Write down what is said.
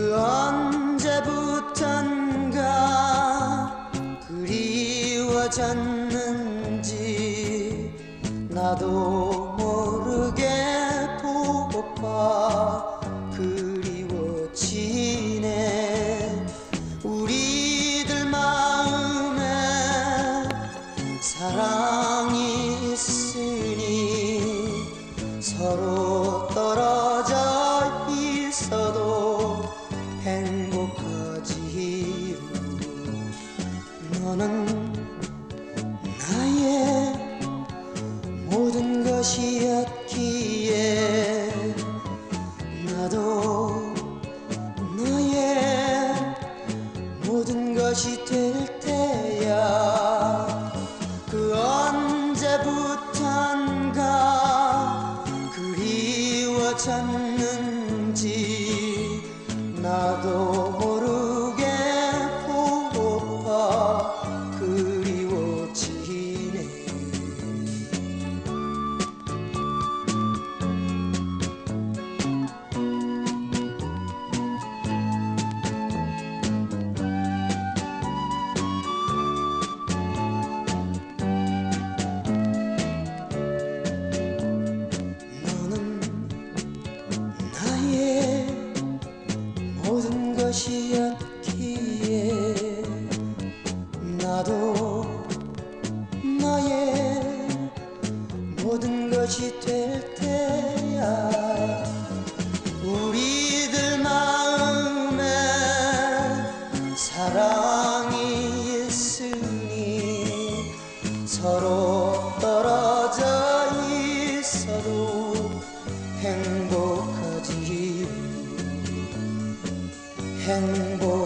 그 언제부턴가 그리워졌는지 나도 모르게 보고파 그리워지네. 우리들 마음에 사랑이 있으니 서로 것이었기에 나도 너의 모든 것이 될 테야. 그 언제부턴가 그리워졌는지 나도 것이었기에 나도 너의 모든 것이 될 테야. 우리들 마음에 사랑이 있으니 서로 행복